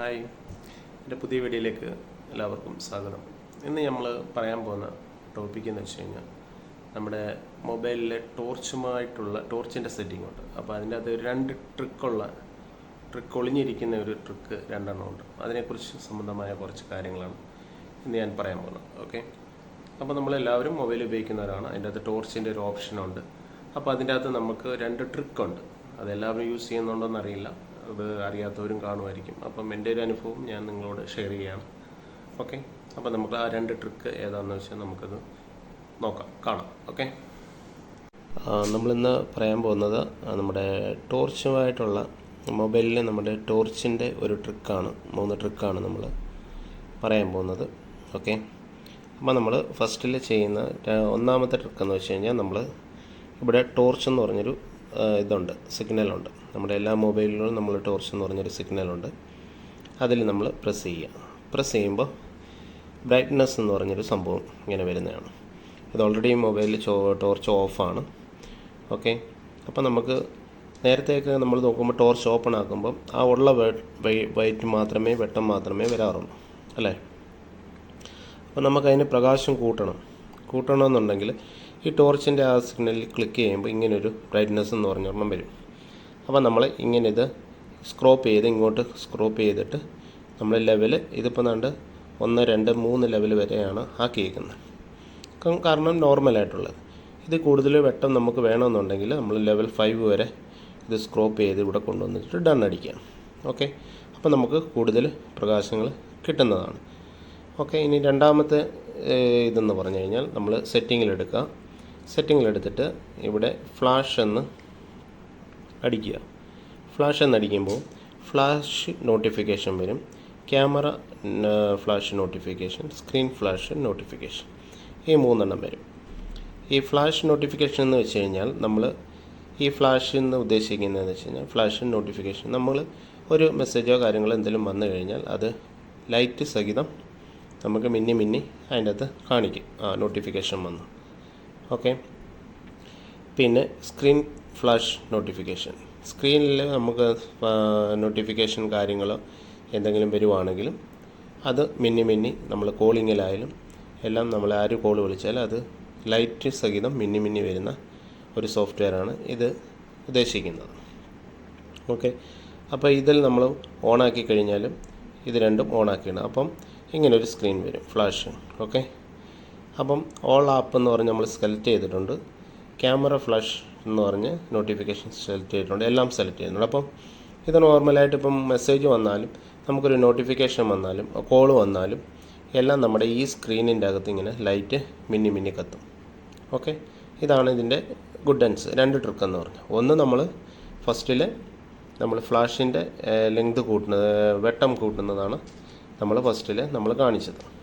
Hi. എന്റെ പുതിയ വീഡിയോയിലേക്ക് എല്ലാവർക്കും സ്വാഗതം. ഇന്ന് നമ്മൾ പറയാൻ പോകുന്ന ടോപ്പിക് എന്ന് വെച്ച് കഴിഞ്ഞാൽ നമ്മുടെ മൊബൈലിലെ ടോർച്ചുമായിട്ടുള്ള ടോർച്ചിന്റെ സെറ്റിംഗ് ഉണ്ട്. അപ്പോൾ അതിന്റെ ഒരു രണ്ട് ട്രിക്കുള്ള ട്രിക്ക് ഒളിഞ്ഞിരിക്കുന്ന ഒരു ട്രിക്ക് രണ്ടെണ്ണം ഉണ്ട്. അതിനെക്കുറിച്ച് സംബന്ധമായ കുറച്ച് കാര്യങ്ങളാണ് ഇന്ന് ഞാൻ പറയാൻ പോകുന്നത്. ഓക്കെ അപ്പോൾ നമ്മളെല്ലാവരും മൊബൈൽ ഉപയോഗിക്കുന്നവരാണ്. അതിന്റെ അകത്ത് ടോർച്ചിന്റെ ഒരു ഓപ്ഷനുണ്ട് അപ്പോൾ അതിന്റെ അകത്ത് നമുക്ക് രണ്ട് ട്രിക്കുണ്ട് അതെല്ലാവരും യൂസ് ചെയ്യുന്നുണ്ടോ അറിയില്ല അത് അറിയാത്തവരും കാണുമായിരിക്കും. അപ്പം എന്റെ ഒരു അനുഭവം ഞാൻ നിങ്ങളോട് ഷെയർ ചെയ്യാം. ഓക്കെ അപ്പം നമുക്ക് ആ രണ്ട് ട്രിക്ക് ഏതാണെന്ന് വെച്ചാൽ നമുക്കത് നോക്കാം. കാണാം. ഓക്കെ നമ്മളിന്ന് പറയാൻ പോകുന്നത് നമ്മുടെ ടോർച്ചുമായിട്ടുള്ള മൊബൈലിൽ നമ്മുടെ ടോർച്ചിന്റെ ഒരു ട്രിക്കാണ് മൂന്ന് ട്രിക്കാണ് നമ്മൾ പറയാൻ പോകുന്നത്. ഓക്കെ അപ്പോൾ നമ്മൾ ഫസ്റ്റിൽ ചെയ്യുന്ന ഒന്നാമത്തെ ട്രിക്ക് എന്ന് വെച്ച് കഴിഞ്ഞാൽ നമ്മൾ ഇവിടെ ടോർച്ച് എന്ന് പറഞ്ഞൊരു ഇതുണ്ട്. സിഗ്നലുണ്ട്. നമ്മുടെ എല്ലാ മൊബൈലിലും നമ്മൾ ടോർച്ച് എന്ന് പറഞ്ഞൊരു സിഗ്നലുണ്ട്. അതിൽ നമ്മൾ പ്രസ് ചെയ്യുക. പ്രസ് ചെയ്യുമ്പോൾ ബ്രൈറ്റ്നസ് എന്ന് പറഞ്ഞൊരു സംഭവം ഇങ്ങനെ വരുന്നതാണ്. ഇത് ഓൾറെഡി മൊബൈലിൽ ചോ ടോർച്ച് ഓഫാണ്. ഓക്കെ? അപ്പോൾ നമുക്ക് നേരത്തെയൊക്കെ നമ്മൾ നോക്കുമ്പോൾ ടോർച്ച് ഓപ്പൺ ആക്കുമ്പോൾ ആ ഉള്ള വൈറ്റ് മാത്രമേ വെട്ടം മാത്രമേ വരാറുള്ളൂ. അല്ലേ? അപ്പോൾ നമുക്കതിന് പ്രകാശം കൂട്ടണം. കൂട്ടണമെന്നുണ്ടെങ്കിൽ ഈ ടോർച്ചിന്റെ ആ സിഗ്നലിൽ ക്ലിക്ക് ചെയ്യുമ്പോൾ ഇങ്ങനൊരു ബ്രൈറ്റ്നസ് എന്ന് പറഞ്ഞ ഓർമ്മ വരും. അപ്പോൾ നമ്മൾ ഇങ്ങനെ ഇത് സ്ക്രോപ്പ് ചെയ്ത് ഇങ്ങോട്ട് സ്ക്രോപ്പ് ചെയ്തിട്ട് നമ്മൾ ലെവൽ ഇതിപ്പോൾ കണ്ട് ഒന്ന് രണ്ട് മൂന്ന് ലെവൽ വരെയാണ് ആക്കിയിരിക്കുന്നത് കാരണം നോർമലായിട്ടുള്ളത് ഇത് കൂടുതൽ വെട്ടം നമുക്ക് വേണമെന്നുണ്ടെങ്കിൽ നമ്മൾ ലെവൽ ഫൈവ് വരെ ഇത് സ്ക്രോപ്പ് ചെയ്ത് ഇവിടെ കൊണ്ടുവന്നിട്ട് ഡൺ അടിക്കാം. ഓക്കെ അപ്പോൾ നമുക്ക് കൂടുതൽ പ്രകാശങ്ങൾ കിട്ടുന്നതാണ്. ഓക്കെ ഇനി രണ്ടാമത്തെ ഇതെന്ന് പറഞ്ഞു കഴിഞ്ഞാൽ നമ്മൾ സെറ്റിങ്ങിലെടുക്കുക സെറ്റിങ്ങിലെടുത്തിട്ട് ഇവിടെ ഫ്ലാഷ് എന്ന് അടിക്കുക. ഫ്ലാഷ് എന്ന് അടിക്കുമ്പോൾ ഫ്ലാഷ് നോട്ടിഫിക്കേഷൻ വരും. Camera flash notification screen flash notification. ഈ മൂന്നെണ്ണം വരും. ഈ ഫ്ലാഷ് നോട്ടിഫിക്കേഷൻ എന്ന് വെച്ച് കഴിഞ്ഞാൽ നമ്മൾ ഈ ഫ്ലാഷ് എന്ന് ഉദ്ദേശിക്കുന്നതെന്ന് വെച്ച് കഴിഞ്ഞാൽ ഫ്ലാഷ് നോട്ടിഫിക്കേഷൻ നമ്മൾ ഒരു മെസ്സേജോ കാര്യങ്ങളോ എന്തെങ്കിലും വന്നു കഴിഞ്ഞാൽ അത് ലൈറ്റ് സഹിതം നമുക്ക് മിന്നി മിന്നി അതിന്റെ അകത്ത് കാണിക്കും. ആ നോട്ടിഫിക്കേഷൻ വന്നു. ഓക്കെ പിന്നെ സ്ക്രീൻ ഫ്ലാഷ് നോട്ടിഫിക്കേഷൻ സ്ക്രീനിൽ നമുക്ക് നോട്ടിഫിക്കേഷൻ കാര്യങ്ങളോ എന്തെങ്കിലും വരുവാണെങ്കിലും അത് മിന്നി മിന്നി നമ്മൾ കോളിങ്ങിലായാലും എല്ലാം നമ്മൾ ആര് കോൾ വിളിച്ചാലും അത് ലൈറ്റ് സഹിതം മിന്നി മിന്നി വരുന്ന ഒരു സോഫ്റ്റ്വെയറാണ് ഇത് ഉദ്ദേശിക്കുന്നത്. ഓക്കെ അപ്പോൾ ഇതിൽ നമ്മൾ ഓണാക്കി കഴിഞ്ഞാലും ഇത് രണ്ടും ഓണാക്കിയിടണം അപ്പം ഇങ്ങനെ ഒരു സ്ക്രീൻ വരും. ഫ്ലാഷ് ഓക്കെ അപ്പം ഓൾ ആപ്പ് എന്ന് പറഞ്ഞ് നമ്മൾ സെലക്ട് ചെയ്തിട്ടുണ്ട്. ക്യാമറ ഫ്ലഷ് എന്ന് പറഞ്ഞ് നോട്ടിഫിക്കേഷൻ സെലക്ട് ചെയ്തിട്ടുണ്ട്. എല്ലാം സെലക്ട് ചെയ്യുന്നുണ്ട്. അപ്പം ഇത് നോർമലായിട്ട് ഇപ്പം മെസ്സേജ് വന്നാലും നമുക്കൊരു നോട്ടിഫിക്കേഷൻ വന്നാലും കോൾ വന്നാലും എല്ലാം നമ്മുടെ ഈ സ്ക്രീനിന്റെ അകത്ത് ഇങ്ങനെ ലൈറ്റ് മിന്നി മിന്നി കത്തും. ഓക്കെ ഇതാണ് ഇതിന്റെ ഗുഡ് ആൻസ് രണ്ട് ട്രിക്ക് എന്ന് പറഞ്ഞു. ഒന്ന് നമ്മൾ ഫസ്റ്റിൽ നമ്മൾ ഫ്ലാഷിന്റെ ലെങ്ത് കൂട്ടുന്നത് വെട്ടം കൂട്ടുന്നതാണ് നമ്മൾ ഫസ്റ്റിൽ നമ്മൾ കാണിച്ചത്.